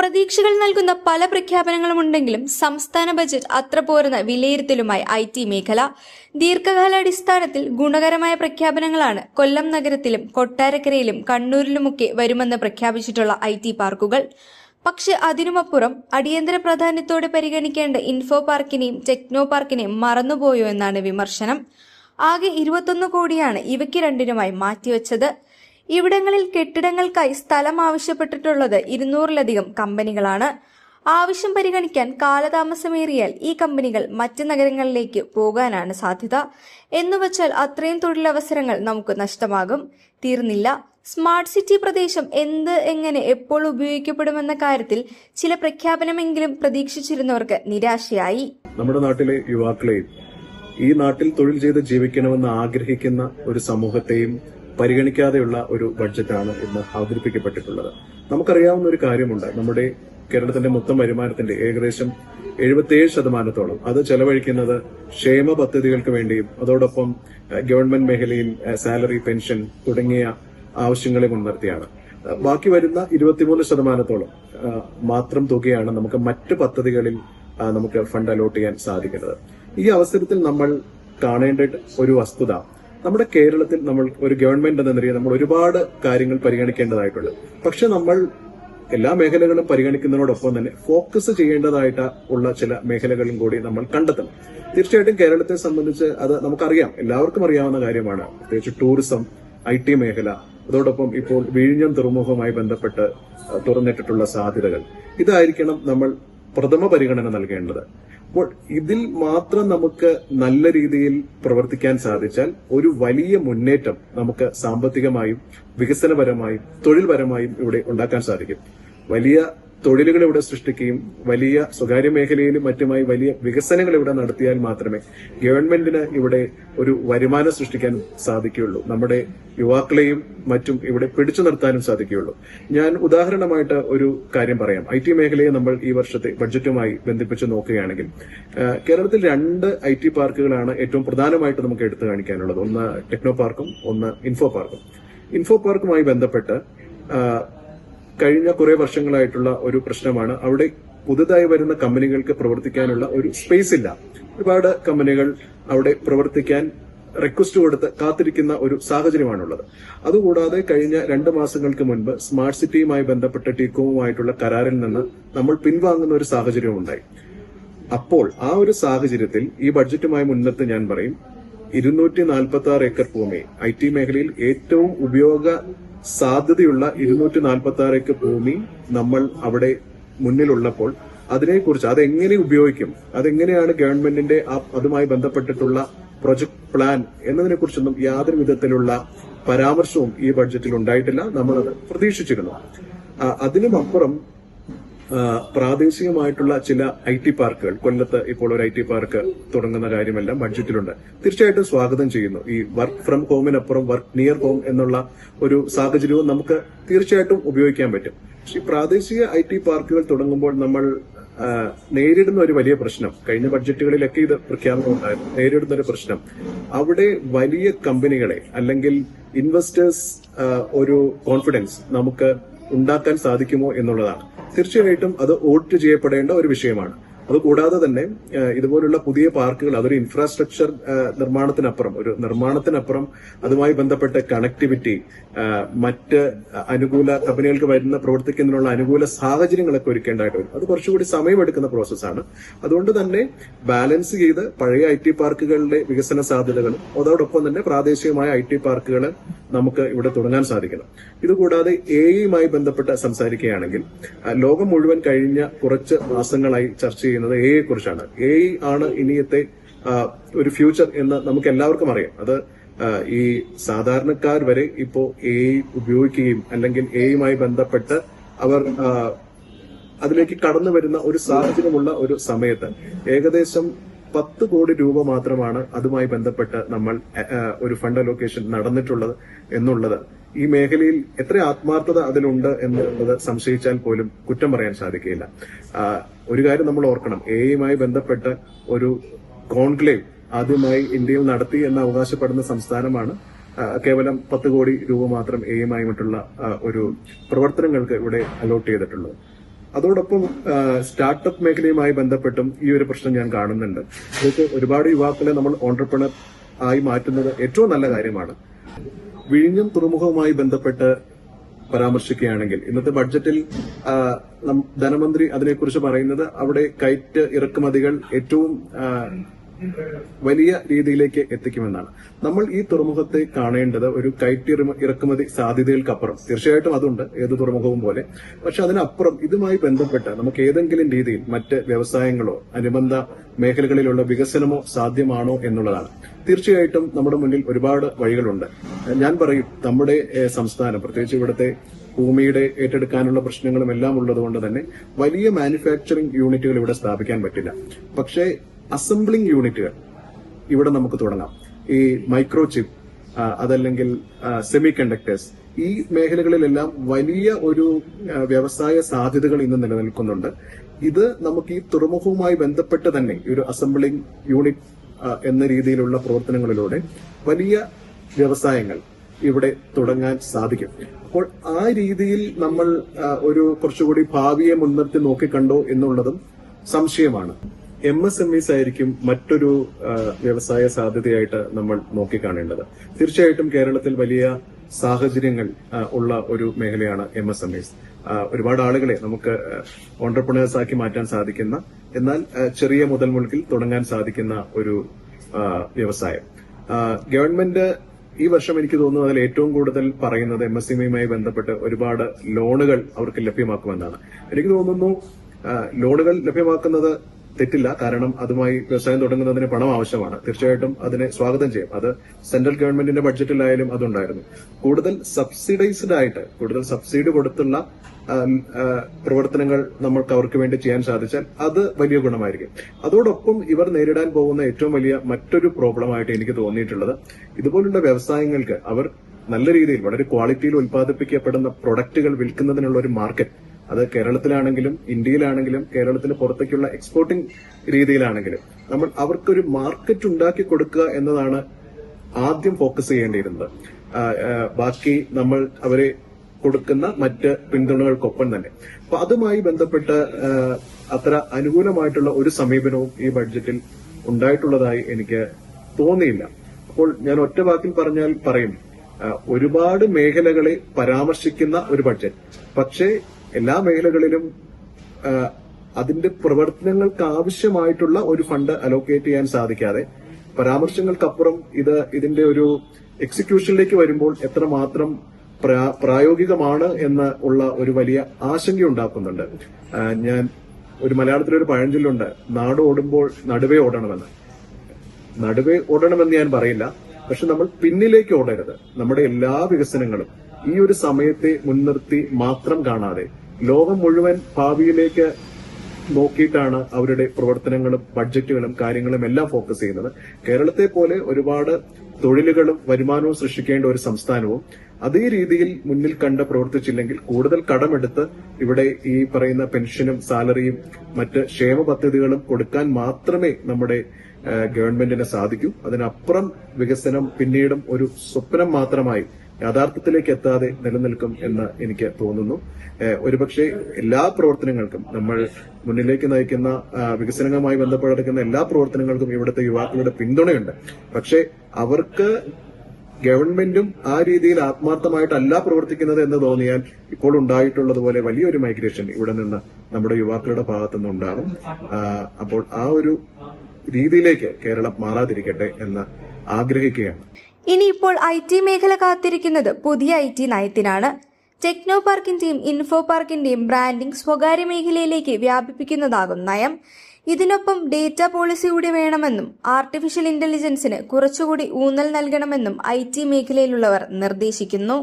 പ്രതീക്ഷകൾ നൽകുന്ന പല പ്രഖ്യാപനങ്ങളും ഉണ്ടെങ്കിലും സംസ്ഥാന ബജറ്റ് അത്ര പോരുന്ന വിലയിരുത്തലുമായി ഐ ടി മേഖല ദീർഘകാലാടിസ്ഥാനത്തിൽ ഗുണകരമായ പ്രഖ്യാപനങ്ങളാണ് കൊല്ലം നഗരത്തിലും കൊട്ടാരക്കരയിലും കണ്ണൂരിലുമൊക്കെ വരുമെന്ന് പ്രഖ്യാപിച്ചിട്ടുള്ള ഐ ടി പാർക്കുകൾ. പക്ഷെ അതിനുമപ്പുറം അടിയന്തര പ്രാധാന്യത്തോടെ പരിഗണിക്കേണ്ട ഇൻഫോ പാർക്കിനെയും ടെക്നോ പാർക്കിനെയും മറന്നുപോയോ എന്നാണ് വിമർശനം. ആകെ ഇരുപത്തൊന്ന് കോടിയാണ് ഇവയ്ക്ക് രണ്ടിനുമായി മാറ്റിവെച്ചത്. ഇവിടങ്ങളിൽ കെട്ടിടങ്ങൾക്കായി സ്ഥലം ആവശ്യപ്പെട്ടിട്ടുള്ളത് ഇരുന്നൂറിലധികം കമ്പനികളാണ്. ആവശ്യം പരിഗണിക്കാൻ കാലതാമസമേറിയാൽ ഈ കമ്പനികൾ മറ്റ് നഗരങ്ങളിലേക്ക് പോകാനാണ് സാധ്യത. എന്നുവച്ചാൽ അത്രയും തൊഴിലവസരങ്ങൾ നമുക്ക് നഷ്ടമാകും. തീർന്നില്ല. സ്മാർട്ട് സിറ്റി പ്രദേശം എന്ത് എങ്ങനെ എപ്പോൾ ഉപയോഗിക്കപ്പെടുമെന്ന കാര്യത്തിൽ ചില പ്രഖ്യാപനമെങ്കിലും പ്രതീക്ഷിച്ചിരുന്നവർക്ക് നിരാശയായി. നമ്മുടെ നാട്ടിലെ യുവാക്കളെയും ഈ നാട്ടിൽ തൊഴിൽ ചെയ്ത് ജീവിക്കണമെന്ന് ആഗ്രഹിക്കുന്ന ഒരു സമൂഹത്തെയും പരിഗണിക്കാതെയുള്ള ഒരു ബഡ്ജറ്റാണ് ഇന്ന് അവതരിപ്പിക്കപ്പെട്ടിട്ടുള്ളത്. നമുക്കറിയാവുന്ന ഒരു കാര്യമുണ്ട്. നമ്മുടെ കേരളത്തിന്റെ മൊത്തം വരുമാനത്തിന്റെ ഏകദേശം എഴുപത്തിയേഴ് ശതമാനത്തോളം അത് ചെലവഴിക്കുന്നത് ക്ഷേമ പദ്ധതികൾക്ക് വേണ്ടിയും അതോടൊപ്പം ഗവൺമെന്റ് മേഖലയിൽ സാലറി പെൻഷൻ തുടങ്ങിയ ആവശ്യങ്ങളെ മുൻനിർത്തിയാണ്. ബാക്കി വരുന്ന ഇരുപത്തിമൂന്ന് ശതമാനത്തോളം മാത്രം തുകയാണ് നമുക്ക് മറ്റ് പദ്ധതികളിൽ നമുക്ക് ഫണ്ട് അലോട്ട് ചെയ്യാൻ സാധിക്കുന്നത്. ഈ അവസരത്തിൽ നമ്മൾ കാണേണ്ട ഒരു വസ്തുത നമ്മുടെ കേരളത്തിൽ നമ്മൾ ഒരു ഗവൺമെന്റ് എന്ന നിലയിൽ നമ്മൾ ഒരുപാട് കാര്യങ്ങൾ പരിഗണിക്കേണ്ടതായിട്ടുണ്ട്. പക്ഷെ നമ്മൾ എല്ലാ മേഖലകളും പരിഗണിക്കുന്നതിനോടൊപ്പം തന്നെ ഫോക്കസ് ചെയ്യേണ്ടതായിട്ട് ഉള്ള ചില മേഖലകളും കൂടി നമ്മൾ കണ്ടെത്തണം. തീർച്ചയായിട്ടും കേരളത്തെ സംബന്ധിച്ച് അത് നമുക്കറിയാം. എല്ലാവർക്കും അറിയാവുന്ന കാര്യമാണ്. പ്രത്യേകിച്ച് ടൂറിസം ഐ ടി മേഖല അതോടൊപ്പം ഇപ്പോൾ വിഴിഞ്ഞം തുറമുഖവുമായി ബന്ധപ്പെട്ട് തുറന്നിട്ടിട്ടുള്ള സാധ്യതകൾ. ഇതായിരിക്കണം നമ്മൾ പ്രഥമ പരിഗണന നൽകേണ്ടത്. അപ്പോൾ ഇതിൽ മാത്രം നമുക്ക് നല്ല രീതിയിൽ പ്രവർത്തിക്കാൻ സാധിച്ചാൽ ഒരു വലിയ മുന്നേറ്റം നമുക്ക് സാമ്പത്തികമായും വികസനപരമായും തൊഴിൽപരമായും ഇവിടെ ഉണ്ടാക്കാൻ സാധിക്കും. വലിയ തൊഴിലുകൾ ഇവിടെ സൃഷ്ടിക്കുകയും വലിയ സ്വകാര്യ മേഖലയിലും മറ്റുമായി വലിയ വികസനങ്ങൾ ഇവിടെ നടത്തിയാൽ മാത്രമേ ഗവൺമെന്റിന് ഇവിടെ ഒരു വരുമാനം സൃഷ്ടിക്കാൻ സാധിക്കുകയുള്ളൂ. നമ്മുടെ യുവാക്കളെയും മറ്റും ഇവിടെ പിടിച്ചു നിർത്താനും സാധിക്കുകയുള്ളൂ. ഞാൻ ഉദാഹരണമായിട്ട് ഒരു കാര്യം പറയാം. ഐ ടി മേഖലയെ നമ്മൾ ഈ വർഷത്തെ ബഡ്ജറ്റുമായി ബന്ധിപ്പിച്ച് നോക്കുകയാണെങ്കിൽ കേരളത്തിൽ രണ്ട് ഐ ടി പാർക്കുകളാണ് ഏറ്റവും പ്രധാനമായിട്ട് നമുക്ക് എടുത്തു കാണിക്കാനുള്ളത്. ഒന്ന് ടെക്നോ പാർക്കും ഒന്ന് ഇൻഫോ പാർക്കും. ഇൻഫോ പാർക്കുമായി ബന്ധപ്പെട്ട് കഴിഞ്ഞ കുറെ വർഷങ്ങളായിട്ടുള്ള ഒരു പ്രശ്നമാണ്. അവിടെ പുതുതായി വരുന്ന കമ്പനികൾക്ക് പ്രവർത്തിക്കാനുള്ള ഒരു സ്പേസ് ഇല്ല. ഒരുപാട് കമ്പനികൾ അവിടെ പ്രവർത്തിക്കാൻ റിക്വസ്റ്റ് കൊടുത്ത് കാത്തിരിക്കുന്ന ഒരു സാഹചര്യമാണുള്ളത്. അതുകൂടാതെ കഴിഞ്ഞ രണ്ട് മാസങ്ങൾക്ക് മുൻപ് സ്മാർട്ട് സിറ്റിയുമായി ബന്ധപ്പെട്ട ടീക്കോവുമായിട്ടുള്ള കരാറിൽ നിന്ന് നമ്മൾ പിൻവാങ്ങുന്ന ഒരു സാഹചര്യം ഉണ്ടായി. അപ്പോൾ ആ ഒരു സാഹചര്യത്തിൽ ഈ ബഡ്ജറ്റുമായി മുൻനിർത്തി ഞാൻ പറയും ഇരുന്നൂറ്റി നാൽപ്പത്തി ആറ് ഏക്കർ ഭൂമി ഐ ടി മേഖലയിൽ ഏറ്റവും ഉപയോഗ സാധ്യതയുള്ള ഇരുന്നൂറ്റി നാൽപ്പത്തി ആറ് ഏക്കർ ഭൂമി നമ്മൾ അവിടെ മുന്നിലുള്ളപ്പോൾ അതിനെക്കുറിച്ച് അതെങ്ങനെ ഉപയോഗിക്കും? അതെങ്ങനെയാണ് ഗവൺമെന്റിന്റെ അതുമായി ബന്ധപ്പെട്ടിട്ടുള്ള പ്രൊജക്ട് പ്ലാൻ എന്നതിനെ കുറിച്ചൊന്നും യാതൊരു വിധത്തിലുള്ള പരാമർശവും ഈ ബഡ്ജറ്റിൽ ഉണ്ടായിട്ടില്ല. നമ്മളത് പ്രതീക്ഷിച്ചിരുന്നു. അതിനുമപ്പുറം പ്രാദേശികമായിട്ടുള്ള ചില ഐ ടി പാർക്കുകൾ. കൊല്ലത്ത് ഇപ്പോൾ ഒരു ഐ ടി പാർക്ക് തുടങ്ങുന്ന കാര്യമെല്ലാം ബഡ്ജറ്റിലുണ്ട്. തീർച്ചയായിട്ടും സ്വാഗതം ചെയ്യുന്നു. ഈ വർക്ക് ഫ്രം ഹോമിനപ്പുറം വർക്ക് നിയർ ഹോം എന്നുള്ള ഒരു സാഹചര്യവും നമുക്ക് തീർച്ചയായിട്ടും ഉപയോഗിക്കാൻ പറ്റും. പക്ഷെ ഈ പ്രാദേശിക ഐ ടി പാർക്കുകൾ തുടങ്ങുമ്പോൾ നമ്മൾ നേരിടുന്ന ഒരു വലിയ പ്രശ്നം കഴിഞ്ഞ ബഡ്ജറ്റുകളിലൊക്കെ ഇത് പ്രഖ്യാപനം ഉണ്ടായിരുന്നു. നേരിടുന്ന ഒരു പ്രശ്നം അവിടെ വലിയ കമ്പനികളെ അല്ലെങ്കിൽ ഇൻവെസ്റ്റേഴ്സ് ഒരു കോൺഫിഡൻസ് നമുക്ക് ഉണ്ടാക്കാൻ സാധിക്കുമോ എന്നുള്ളതാണ്. തീർച്ചയായിട്ടും അത് വോട്ട് ചെയ്യപ്പെടേണ്ട ഒരു വിഷയമാണ്. അതുകൂടാതെ തന്നെ ഇതുപോലുള്ള പുതിയ പാർക്കുകൾ അതൊരു ഇൻഫ്രാസ്ട്രക്ചർ നിർമ്മാണത്തിനപ്പുറം ഒരു നിർമ്മാണത്തിനപ്പുറം അതുമായി ബന്ധപ്പെട്ട കണക്ടിവിറ്റി മറ്റ് അനുകൂല കമ്പനികൾക്ക് വരുന്ന പ്രവർത്തിക്കുന്നതിനുള്ള അനുകൂല സാഹചര്യങ്ങളൊക്കെ ഒരുക്കേണ്ടതായിട്ട് വരും. അത് കുറച്ചുകൂടി സമയമെടുക്കുന്ന പ്രോസസ്സാണ് അതുകൊണ്ട് തന്നെ ബാലൻസ് ചെയ്ത് പഴയ ഐ ടി പാർക്കുകളുടെ വികസന സാധ്യതകളും അതോടൊപ്പം തന്നെ പ്രാദേശികമായ ഐ ടി പാർക്കുകൾ നമുക്ക് ഇവിടെ തുടങ്ങാൻ സാധിക്കണം. ഇതുകൂടാതെ എ ഐയുമായി ബന്ധപ്പെട്ട് സംസാരിക്കുകയാണെങ്കിൽ ലോകം മുഴുവൻ കഴിഞ്ഞ കുറച്ച് മാസങ്ങളായി ചർച്ച ചെയ്യുന്നത് എ കുറിച്ചാണ് എ ആണ് ഇനിയത്തെ ഒരു ഫ്യൂച്ചർ എന്ന് നമുക്ക് എല്ലാവർക്കും അറിയാം. അത് ഈ സാധാരണക്കാർ വരെ ഇപ്പോ എ ഉപയോഗിക്കുകയും അല്ലെങ്കിൽ എ ബന്ധപ്പെട്ട് അവർ അതിലേക്ക് കടന്നു വരുന്ന ഒരു സാഹചര്യമുള്ള ഒരു സമയത്ത് ഏകദേശം പത്ത് കോടി രൂപ മാത്രമാണ് അതുമായി ബന്ധപ്പെട്ട് നമ്മൾ ഒരു ഫണ്ട് അലോക്കേഷൻ നടന്നിട്ടുള്ളത് എന്നുള്ളത്. ഈ മേഖലയിൽ എത്ര ആത്മാർത്ഥത അതിലുണ്ട് എന്നുള്ളത് സംശയിച്ചാൽ പോലും കുറ്റം പറയാൻ സാധിക്കില്ല ഒരു കാര്യം നമ്മൾ ഓർക്കണം. എയുമായി ബന്ധപ്പെട്ട് ഒരു കോൺക്ലേവ് ആദ്യമായി ഇന്ത്യയിൽ നടത്തി എന്ന് അവകാശപ്പെടുന്ന സംസ്ഥാനമാണ്. കേവലം പത്ത് കോടി രൂപ മാത്രം എ മറ്റുള്ള ഒരു പ്രവർത്തനങ്ങൾക്ക് ഇവിടെ അലോട്ട് ചെയ്തിട്ടുള്ളത്. അതോടൊപ്പം സ്റ്റാർട്ടപ്പ് മേഖലയുമായി ബന്ധപ്പെട്ടും ഈ ഒരു പ്രശ്നം ഞാൻ കാണുന്നുണ്ട്. അതൊക്കെ ഒരുപാട് യുവാക്കളെ നമ്മൾ ഓണ്ടർപ്രണർ ആയി മാറ്റുന്നത് ഏറ്റവും നല്ല കാര്യമാണ്. വിഴിഞ്ഞം തുറമുഖവുമായി ബന്ധപ്പെട്ട് പരാമർശിക്കുകയാണെങ്കിൽ ഇന്നത്തെ ബഡ്ജറ്റിൽ ധനമന്ത്രി അതിനെക്കുറിച്ച് പറയുന്നത് അവിടെ കയറ്റ് ഇറക്കുമതികൾ ഏറ്റവും വലിയ രീതിയിലേക്ക് എത്തിക്കുമെന്നാണ്. നമ്മൾ ഈ തുറമുഖത്തെ കാണേണ്ടത് ഒരു കയറ്റി ഇറക്കുമതി സാധ്യതകൾക്കപ്പുറം. തീർച്ചയായിട്ടും അതുണ്ട് ഏത് തുറമുഖവും പോലെ. പക്ഷെ അതിനപ്പുറം ഇതുമായി ബന്ധപ്പെട്ട് നമുക്ക് ഏതെങ്കിലും രീതിയിൽ മറ്റ് വ്യവസായങ്ങളോ അനുബന്ധ മേഖലകളിലുള്ള വികസനമോ സാധ്യമാണോ എന്നുള്ളതാണ്. തീർച്ചയായിട്ടും നമ്മുടെ മുന്നിൽ ഒരുപാട് വഴികളുണ്ട്. ഞാൻ പറയും നമ്മുടെ സംസ്ഥാനം പ്രത്യേകിച്ച് ഇവിടുത്തെ ഭൂമിയുടെ ഏറ്റെടുക്കാനുള്ള പ്രശ്നങ്ങളും എല്ലാം ഉള്ളതുകൊണ്ട് തന്നെ വലിയ മാനുഫാക്ചറിംഗ് യൂണിറ്റുകൾ ഇവിടെ സ്ഥാപിക്കാൻ പറ്റില്ല. പക്ഷേ അസംബ്ലിംഗ് യൂണിറ്റുകൾ ഇവിടെ നമുക്ക് തുടങ്ങാം. ഈ മൈക്രോ ചിപ്പ് അതല്ലെങ്കിൽ സെമി കണ്ടക്ടേഴ്സ് ഈ മേഖലകളിലെല്ലാം വലിയ ഒരു വ്യവസായ സാധ്യതകൾ ഇന്ന് നിലനിൽക്കുന്നുണ്ട്. ഇത് നമുക്ക് ഈ തുറമുഖവുമായി ബന്ധപ്പെട്ട് തന്നെ ഒരു അസംബ്ലിംഗ് യൂണിറ്റ് എന്ന രീതിയിലുള്ള പ്രവർത്തനങ്ങളിലൂടെ വലിയ വ്യവസായങ്ങൾ ഇവിടെ തുടങ്ങാൻ സാധിക്കും. അപ്പോൾ ആ രീതിയിൽ നമ്മൾ ഒരു കുറച്ചുകൂടി ഭാവിയെ മുൻനിർത്തി നോക്കിക്കണ്ടോ എന്നുള്ളതും സംശയമാണ്. എം എസ് എം ഇസ് ആയിരിക്കും മറ്റൊരു വ്യവസായ സാധ്യതയായിട്ട് നമ്മൾ നോക്കിക്കാണേണ്ടത്. തീർച്ചയായിട്ടും കേരളത്തിൽ വലിയ സാഹചര്യങ്ങൾ ഉള്ള ഒരു മേഖലയാണ് എം എസ് എം ഇസ് ഒരുപാട് ആളുകളെ നമുക്ക് ഓണ്ടർപ്രണേഴ്സ് ആക്കി മാറ്റാൻ സാധിക്കുന്ന എന്നാൽ ചെറിയ മുതൽ മുൽക്കിൽ തുടങ്ങാൻ സാധിക്കുന്ന ഒരു വ്യവസായം. ഗവൺമെന്റ് ഈ വർഷം എനിക്ക് തോന്നുന്നു അതിൽ ഏറ്റവും കൂടുതൽ പറയുന്നത് എം എസ് എം ബന്ധപ്പെട്ട് ഒരുപാട് ലോണുകൾ അവർക്ക് ലഭ്യമാക്കുമെന്നാണ്. എനിക്ക് തോന്നുന്നു ലോണുകൾ ലഭ്യമാക്കുന്നത് തെറ്റില്ല. കാരണം അതുമായി വ്യവസായം തുടങ്ങുന്നതിന് പണം ആവശ്യമാണ്. തീർച്ചയായിട്ടും അതിനെ സ്വാഗതം ചെയ്യും. അത് സെൻട്രൽ ഗവൺമെന്റിന്റെ ബഡ്ജറ്റിലായാലും അതുണ്ടായിരുന്നു. കൂടുതൽ സബ്സിഡൈസ്ഡ് ആയിട്ട് കൂടുതൽ സബ്സിഡി കൊടുത്തുള്ള പ്രവർത്തനങ്ങൾ നമ്മൾക്ക് അവർക്ക് വേണ്ടി ചെയ്യാൻ സാധിച്ചാൽ അത് വലിയ ഗുണമായിരിക്കും. അതോടൊപ്പം ഇവർ നേരിടാൻ പോകുന്ന ഏറ്റവും വലിയ മറ്റൊരു പ്രോബ്ലമായിട്ട് എനിക്ക് തോന്നിയിട്ടുള്ളത് ഇതുപോലുള്ള വ്യവസായങ്ങൾക്ക് അവർ നല്ല രീതിയിൽ വളരെ ക്വാളിറ്റിയിൽ ഉൽപ്പാദിപ്പിക്കപ്പെടുന്ന പ്രൊഡക്റ്റുകൾ വിൽക്കുന്നതിനുള്ള ഒരു മാർക്കറ്റ് അത് കേരളത്തിലാണെങ്കിലും ഇന്ത്യയിലാണെങ്കിലും കേരളത്തിന് പുറത്തേക്കുള്ള എക്സ്പോർട്ടിംഗ് രീതിയിലാണെങ്കിലും നമ്മൾ അവർക്കൊരു മാർക്കറ്റ് ഉണ്ടാക്കി കൊടുക്കുക എന്നതാണ് ആദ്യം ഫോക്കസ് ചെയ്യേണ്ടിയിരുന്നത്. ബാക്കി നമ്മൾ അവരെ കൊടുക്കുന്ന മറ്റ് പിന്തുണകൾക്കൊപ്പം തന്നെ. അപ്പൊ അതുമായി ബന്ധപ്പെട്ട് അത്ര അനുകൂലമായിട്ടുള്ള ഒരു സമീപനവും ഈ ബഡ്ജറ്റിൽ ഉണ്ടായിട്ടുള്ളതായി എനിക്ക് തോന്നിയില്ല. അപ്പോൾ ഞാൻ ഒറ്റ വാക്കിൽ പറഞ്ഞാൽ പറയും ഒരുപാട് മേഖലകളെ പരാമർശിക്കുന്ന ഒരു ബഡ്ജറ്റ് പക്ഷേ എല്ലാ മേഖലകളിലും അതിന്റെ പ്രവർത്തനങ്ങൾക്ക് ആവശ്യമായിട്ടുള്ള ഒരു ഫണ്ട് അലോക്കേറ്റ് ചെയ്യാൻ സാധിക്കാതെ പരാമർശങ്ങൾക്കപ്പുറം ഇത് ഇതിന്റെ ഒരു എക്സിക്യൂഷനിലേക്ക് വരുമ്പോൾ എത്രമാത്രം പ്രാ- പ്രായോഗികമാണ് എന്ന് ഉള്ള ഒരു വലിയ ആശങ്ക ഉണ്ടാക്കുന്നുണ്ട്. ഞാൻ ഒരു മലയാളത്തിലൊരു പഴഞ്ചൊല്ലുണ്ട് നാട് ഓടുമ്പോൾ നടുവേ ഓടണമെന്ന്. നടുവേ ഓടണമെന്ന് ഞാൻ പറയില്ല പക്ഷെ നമ്മൾ പിന്നിലേക്ക് ഓടരുത്. നമ്മുടെ എല്ലാ വികസനങ്ങളും ഈ ഒരു സമയത്തെ മുൻനിർത്തി മാത്രം കാണാതെ ലോകം മുഴുവൻ ഭാവിയിലേക്ക് നോക്കിയിട്ടാണ് അവരുടെ പ്രവർത്തനങ്ങളും ബഡ്ജറ്റുകളും കാര്യങ്ങളും എല്ലാം ഫോക്കസ് ചെയ്യുന്നത്. കേരളത്തെ പോലെ ഒരുപാട് തൊഴിലുകളും വരുമാനവും സൃഷ്ടിക്കേണ്ട ഒരു സംസ്ഥാനവും അതേ രീതിയിൽ മുന്നിൽ കണ്ട് പ്രവർത്തിച്ചില്ലെങ്കിൽ കൂടുതൽ കടമെടുത്ത് ഇവിടെ ഈ പറയുന്ന പെൻഷനും സാലറിയും മറ്റ് ക്ഷേമ പദ്ധതികളും കൊടുക്കാൻ മാത്രമേ നമ്മുടെ ഗവൺമെന്റിന് സാധിക്കൂ. അതിനപ്പുറം വികസനം പിന്നീടും ഒരു സ്വപ്നം മാത്രമായി യാഥാർത്ഥ്യത്തിലേക്ക് എത്താതെ നിലനിൽക്കും എന്ന് എനിക്ക് തോന്നുന്നു. ഒരുപക്ഷെ എല്ലാ പ്രവർത്തനങ്ങൾക്കും നമ്മൾ മുന്നിലേക്ക് നയിക്കുന്ന വികസനങ്ങളുമായി ബന്ധപ്പെട്ടെടുക്കുന്ന എല്ലാ പ്രവർത്തനങ്ങൾക്കും ഇവിടുത്തെ യുവാക്കളുടെ പിന്തുണയുണ്ട്. പക്ഷേ അവർക്ക് ഗവൺമെന്റും ആ രീതിയിൽ ആത്മാർത്ഥമായിട്ടല്ല പ്രവർത്തിക്കുന്നത് എന്ന് തോന്നിയാൽ ഇപ്പോൾ ഉണ്ടായിട്ടുള്ളതുപോലെ വലിയൊരു മൈഗ്രേഷൻ ഇവിടെ നിന്ന് നമ്മുടെ യുവാക്കളുടെ ഭാഗത്തു നിന്നുണ്ടാകും അപ്പോൾ ആ ഒരു രീതിയിലേക്ക് കേരളം മാറാതിരിക്കട്ടെ എന്ന് ആഗ്രഹിക്കുകയാണ്. ഇനിയിപ്പോൾ ഐ ടി മേഖല കാത്തിരിക്കുന്നത് പുതിയ ഐ ടി നയത്തിനാണ്. ടെക്നോ പാർക്കിന്റെയും ഇൻഫോ പാർക്കിന്റെയും ബ്രാൻഡിംഗ് സ്വകാര്യ മേഖലയിലേക്ക് വ്യാപിപ്പിക്കുന്നതാകും നയം. ഇതിനൊപ്പം ഡേറ്റ പോളിസി കൂടി വേണമെന്നും ആർട്ടിഫിഷ്യൽ ഇന്റലിജൻസിന് കുറച്ചുകൂടി ഊന്നൽ നൽകണമെന്നും ഐ മേഖലയിലുള്ളവർ നിർദ്ദേശിക്കുന്നു.